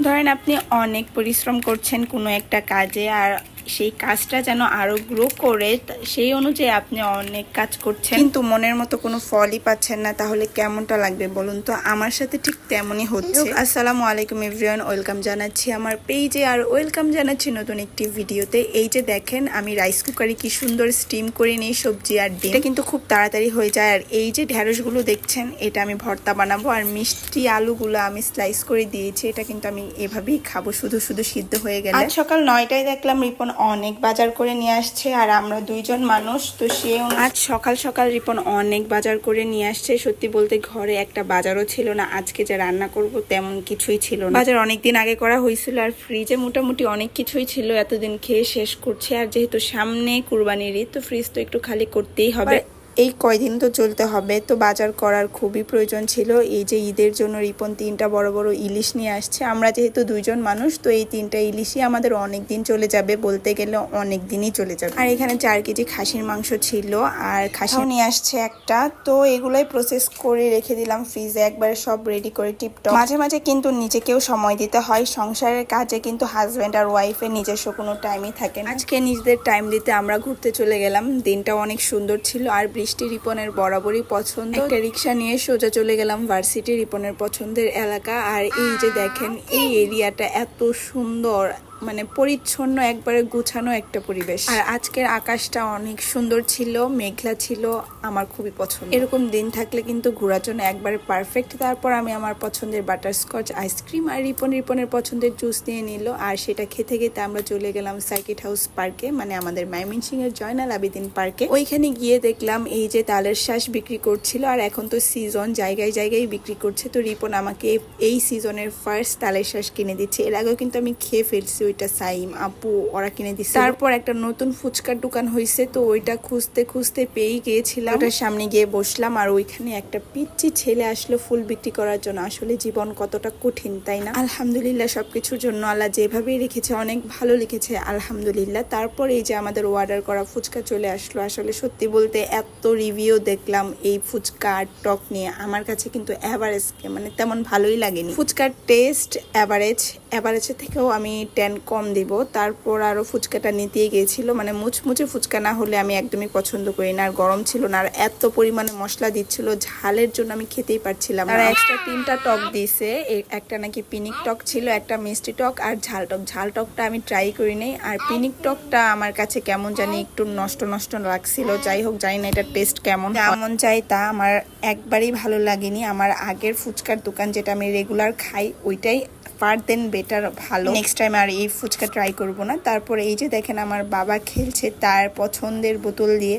ধরেন আপনি অনেক পরিশ্রম করছেন কোনো একটা কাজে আর সেই কাজটা যেন আরও গ্রো করে সেই অনুযায়ী আপনি অনেক কাজ করছেন। কিন্তু মনের মতো কোনো ফলই পাচ্ছেন না তাহলে কেমনটা লাগবে বলুন তো? আমার সাথে ঠিক তেমনই হচ্ছে। আসসালামু আলাইকুম এভরিওয়ান ওয়েলকাম জানাচ্ছি আমার পেজে আর ওয়েলকাম জানাচ্ছি নতুন একটি ভিডিওতে এই যে দেখেন আমি রাইস কুকারে কি সুন্দর স্টিম করে নিই সবজি আর ডিম। এটা কিন্তু খুব তাড়াতাড়ি হয়ে যায়। আর এই যে ঢ্যাঁড়সগুলো দেখছেন এটা আমি ভর্তা বানাবো। আর মিষ্টি আলুগুলো আমি স্লাইস করে দিয়েছি। এটা কিন্তু আমি এভাবেই খাব শুধু শুধু সিদ্ধ হয়ে গেলে। আজ সকাল নয়টায় দেখলাম রিপন অনেক বাজার করে নিয়ে আসছে আর আমরা দুইজন মানুষ তো সে আজ সকাল সকাল রিপন অনেক বাজার করে নিয়ে আসছে। সত্যি বলতে ঘরে একটা বাজারও ছিল না আজকে যে রান্না করব তেমন কিছুই ছিল না। বাজার অনেক দিন আগে করা হয়েছিল আর ফ্রিজে মোটামুটি অনেক কিছুই ছিল এতদিন খেয়ে শেষ করছে। আর যেহেতু সামনে কুরবানির ঈদ তো ফ্রিজ তো একটু খালি করতেই হবে। এই কয়দিন তো চলতে হবে। তো বাজার করার খুবই প্রয়োজন ছিল। এই যে ঈদের জন্য রিপন তিনটা বড় বড় ইলিশ নিয়ে আসছে। আমরা যেহেতু দুইজন মানুষ তো এই তিনটা ইলিশই আমাদের অনেক দিন চলে যাবে বলতে গেলে অনেক দিনই চলে যাবে। আর এখানে চার কেজি খাসির মাংস ছিল আর খাসিও নিয়ে আসছে একটা। তো এগুলোই প্রসেস করে রেখে দিলাম ফ্রিজে একবারে সব রেডি করে টিপটপ মাঝে মাঝে কিন্তু নিজেকেও সময় দিতে হয়। সংসারের কাজে কিন্তু হাজব্যান্ড আর ওয়াইফের নিজস্ব কোনো টাইমই থাকে না। আজকে নিজেদের টাইম দিতে আমরা ঘুরতে চলে গেলাম। দিনটা অনেক সুন্দর ছিল। আর বৃষ্টি রিপনের বরাবরই পছন্দ। একটা রিক্সা নিয়ে সোজা চলে গেলাম ভার্সিটি রিপনের পছন্দের এলাকা। আর এই যে দেখেন, এই এরিয়াটা এত সুন্দর মানে পরিচ্ছন্ন একবারে গুছানো একটা পরিবেশ। আর আজকের আকাশটা অনেক সুন্দর ছিল মেঘলা ছিল আমার খুবই পছন্দ। এরকম দিন থাকলে কিন্তু ঘোরার জন্য একবারে পারফেক্ট তারপর আমি আমার পছন্দের বাটারস্কচ আইসক্রিম আর রিপন রিপনের পছন্দের জুস নিয়ে নিল। আর সেটা খেতে খেতে আমরা চলে গেলাম সার্কিট হাউস পার্কে মানে আমাদের মাইমিনসিং এর জয়নাল আবেদিন পার্কে ওইখানে গিয়ে দেখলাম এই যে তালের শ্বাস বিক্রি করছিল আর এখন তো সিজন জায়গায় জায়গায় বিক্রি করছে। তো রিপন আমাকে এই সিজনের ফার্স্ট তালের শ্বাস কিনে দিচ্ছে। এর আগেও কিন্তু আমি খেয়ে ফেলছি ওইটা সাইম আপু ওরা কিনে দিচ্ছে তারপর একটা নতুন ফুচকার দোকান হয়েছে তো ওইটা খুঁজতে খুঁজতে পেয়েই গিয়েছিলাম। ওটার সামনে গিয়ে বসলাম আর ওইখানে একটা পিচ্ছি ছেলে আসলো ফুল বিক্রি করার জন্য। আসলে জীবন কতটা কঠিন তাই না? আলহামদুলিল্লাহ সবকিছুর জন্য আল্লাহ যেভাবেই রেখেছে অনেক ভালো লিখেছে আলহামদুলিল্লাহ। তারপর এই যে আমাদের অর্ডার করা ফুচকা চলে আসলো আসলে সত্যি বলতে এত রিভিউ দেখলাম এই ফুচকা আর টক নিয়ে। আমার কাছে কিন্তু অ্যাভারেজ মানে তেমন ভালোই লাগেনি। ফুচকার টেস্ট অ্যাভারেজ অ্যাভারেজের থেকেও আমি টেন কম দিব। তারপর আরও ফুচকাটা নিতেই গিয়েছিল। মানে মুচমুচে ফুচকা না হলে আমি একদমই পছন্দ করি না। আর গরম ছিল না। আর এত পরিমাণে মশলা দিচ্ছিল ঝালের জন্য আমি খেতেই পারছিলাম আর এক্সট্রা তিনটা টক দিছে। একটা নাকি পিনিক টক ছিল একটা মিষ্টি টক আর ঝাল টক। ঝাল টকটা আমি ট্রাই করি নাই। আর পিনিক টকটা আমার কাছে কেমন জানি একটু নষ্ট নষ্ট লাগছিল। যাই হোক জানি না এটার টেস্ট কেমন। কেমন চাই তা আমার একবারই ভালো লাগেনি। আমার আগের ফুচকার দোকান যেটা আমি রেগুলার খাই ওইটাই ফার দেন বেটার ভালো। নেক্সট টাইম আর এই ফুচকা ট্রাই করব না। তারপরে এই যে দেখেন আমার বাবা খেলছে তার পছন্দের বোতল দিয়ে।